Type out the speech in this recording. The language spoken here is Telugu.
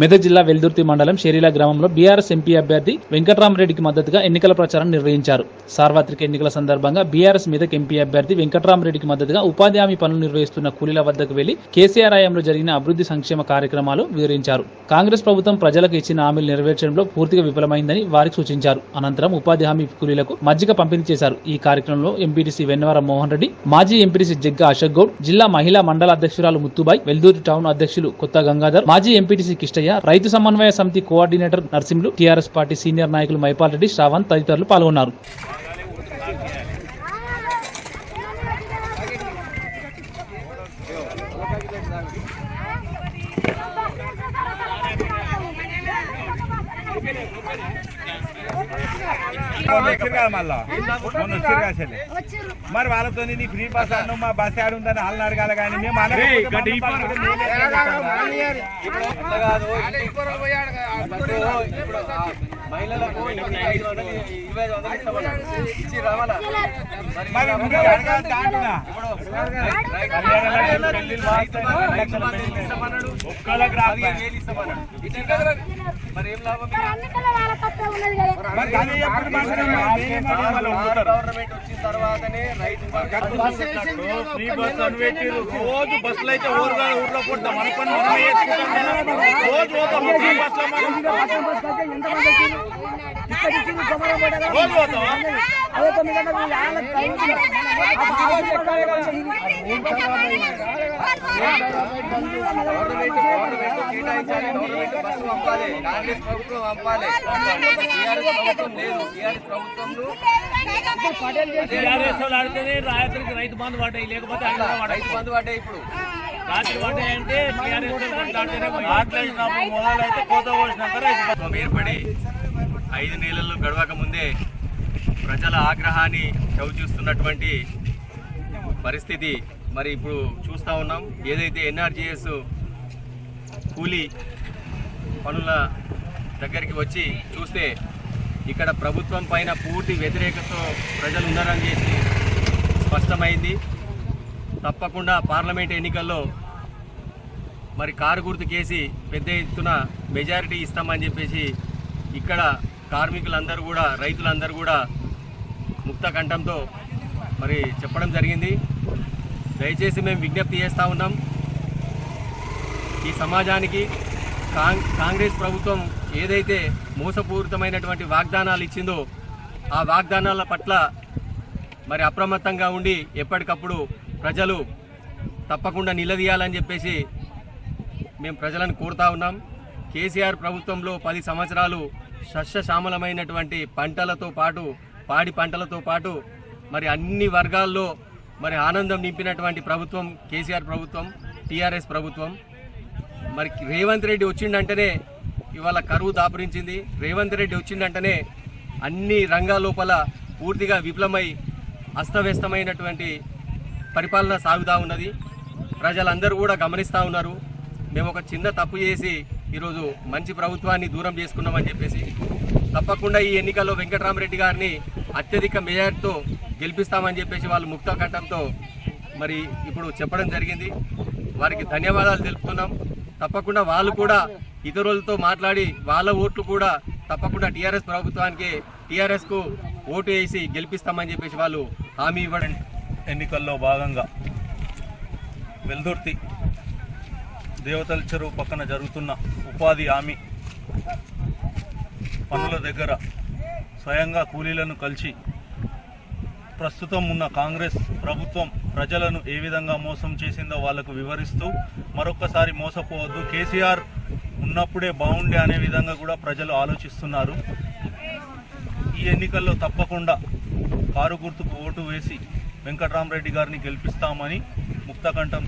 మెదక్ జిల్లా వెల్దుర్తి మండలం షెరీలా గ్రామంలో బీఆర్ఎస్ ఎంపీ అభ్యర్థి వెంకట్రామరెడ్డికి మద్దతుగా ఎన్నికల ప్రచారం నిర్వహించారు. సార్వత్రిక ఎన్నికల సందర్భంగా బీఆర్ఎస్ మెదక్ ఎంపీ అభ్యర్థి వెంకట్రామరెడ్డికి మద్దతుగా ఉపాధి హామీ పనులు నిర్వహిస్తున్న కూలీల వద్దకు వెళ్ళి కేసీఆర్ హయాంలో జరిగిన అభివృద్ధి సంక్షేమ కార్యక్రమాలు వివరించారు. కాంగ్రెస్ ప్రభుత్వం ప్రజలకు ఇచ్చిన హామీలు నెరవేర్చడంలో పూర్తిగా విఫలమైందని వారికి సూచించారు. అనంతరం ఉపాధి హామీ కూలీలకు మజ్జిగ పంపిణీ చేశారు. ఈ కార్యక్రమంలో ఎంపీటీసీ వెన్నవరం మోహన్ రెడ్డి మాజీ ఎంపీటీసీ జగ్గ అశోక్ గౌడ్ జిల్లా మహిళా మండల అధ్యక్షురాలు ముత్తుబాయ్ వెల్దూరు టౌన్ అధ్యక్షులు కొత్త గంగాధర్ మాజీ ఎంపీటీసీ కిష్టయ్య రైతు సమన్వయ సమితి coordinator Narsimhulu TRS party senior నాయకులు మైపాల్ రెడ్డి శ్రావణ్ తదితరులు పాల్గొన్నారు. మళ్ళా మొన్న. మరి వాళ్ళతో నీ ఫ్రీ బస్ అన్ను మా బస్ యాడ్ ఉందని వాళ్ళని అడగాలి కానీ మేము అనకపోతే మమ్మల్ని పట్టుకుంటే మేమే మరి ఏం లాభం దాంట్లోనా? పెట్టిర్రు. రోజు బస్సులు అయితే ఊరుగా ఊర్లో పుట్టాం మన పని మనమే చేసుకుంటాం కదా. రోజు పోతాం ఫ్రీ బస్సులో మనం. రోజు పోతావా కాంగ్రెస్ ప్రభుత్వం పంపాలి టీఆర్ఎస్ ప్రభుత్వం లేదు టీఆర్ఎస్ ప్రభుత్వంలో టీఆర్ఎస్ వాళ్ళు ఆడితేనే రాత్రికి రైతు బంధు పడ్డాయి లేకపోతే. రైతు బంధు పడ్డాయి ఇప్పుడు రాత్రి పడ్డాయి అంటే మొదలైతే కోత కోసినాక రైతు ఏర్పడి ఐదు నెలలు గడవక ముందే ప్రజల ఆగ్రహాన్ని చవిచూస్తున్నటువంటి పరిస్థితి మరి ఇప్పుడు చూస్తూ ఉన్నాం. ఏదైతే ఎన్ఆర్జీఎస్ కూలీ పనుల దగ్గరికి వచ్చి చూస్తే ఇక్కడ ప్రభుత్వం పైన పూర్తి వ్యతిరేకతతో ప్రజలు ఉన్నారని చేసి స్పష్టమైంది. తప్పకుండా పార్లమెంట్ ఎన్నికల్లో మరి కారు గుర్తు కేసి పెద్ద ఎత్తున మెజారిటీ ఇస్తామని చెప్పేసి ఇక్కడ కార్మికులందరూ కూడా రైతులందరూ కూడా ముక్త కంఠంతో మరి చెప్పడం జరిగింది. దయచేసి మేము విజ్ఞప్తి చేస్తూ ఉన్నాం. ఈ సమాజానికి కాంగ్రెస్ ప్రభుత్వం ఏదైతే మోసపూరితమైనటువంటి వాగ్దానాలు ఇచ్చిందో ఆ వాగ్దానాల పట్ల మరి అప్రమత్తంగా ఉండి ఎప్పటికప్పుడు ప్రజలు తప్పకుండా నిలదీయాలని చెప్పేసి మేము ప్రజలను కోరుతా ఉన్నాం. కేసీఆర్ ప్రభుత్వంలో పది సంవత్సరాలు సస్యశ్యామలమైనటువంటి పంటలతో పాటు పాడి పంటలతో పాటు మరి అన్ని వర్గాల్లో మరి ఆనందం నింపినటువంటి ప్రభుత్వం కేసీఆర్ ప్రభుత్వం టీఆర్ఎస్ ప్రభుత్వం. మరి రేవంత్ రెడ్డి వచ్చిండంటేనే ఇవాళ కరువు దాపురించింది. రేవంత్ రెడ్డి వచ్చిండంటేనే అన్ని రంగాల లోపల పూర్తిగా విఫలమై అస్తవ్యస్తమైనటువంటి పరిపాలన సాగుతూ ఉన్నది. ప్రజలందరూ కూడా గమనిస్తూ ఉన్నారు. మేము ఒక చిన్న తప్పు చేసి ఈరోజు మంచి ప్రభుత్వాన్ని దూరం చేసుకున్నామని చెప్పేసి. తప్పకుండా ఈ ఎన్నికల్లో వెంకటరామరెడ్డి గారిని అత్యధిక మెజార్టీతో గెలిపిస్తామని చెప్పేసి వాళ్ళు ముక్త కట్టడంతో మరి ఇప్పుడు చెప్పడం జరిగింది. వారికి ధన్యవాదాలు తెలుపుతున్నాం. తప్పకుండా వాళ్ళు కూడా ఇతరులతో మాట్లాడి వాళ్ళ ఓట్లు కూడా తప్పకుండా టీఆర్ఎస్ ప్రభుత్వానికి టీఆర్ఎస్కు ఓటు వేసి గెలిపిస్తామని చెప్పేసి వాళ్ళు హామీ ఇవ్వడం ఎన్నికల్లో భాగంగా వెల్దుర్తి దేవతల చెరువు పక్కన జరుగుతున్న ఉపాధి హామీ పనుల దగ్గర స్వయంగా కూలీలను కలిసి ప్రస్తుతం ఉన్న కాంగ్రెస్ ప్రభుత్వం ప్రజలను ఏ విధంగా మోసం చేసిందో వాళ్ళకు వివరిస్తూ మరొకసారి మోసపోవద్దు. కేసీఆర్ ఉన్నప్పుడే బాగుండే అనే విధంగా కూడా ప్రజలు ఆలోచిస్తున్నారు. ఈ ఎన్నికల్లో తప్పకుండా కారు గుర్తుకు ఓటు వేసి వెంకట్రామరెడ్డి గారిని గెలిపిస్తామని ముక్తకంఠం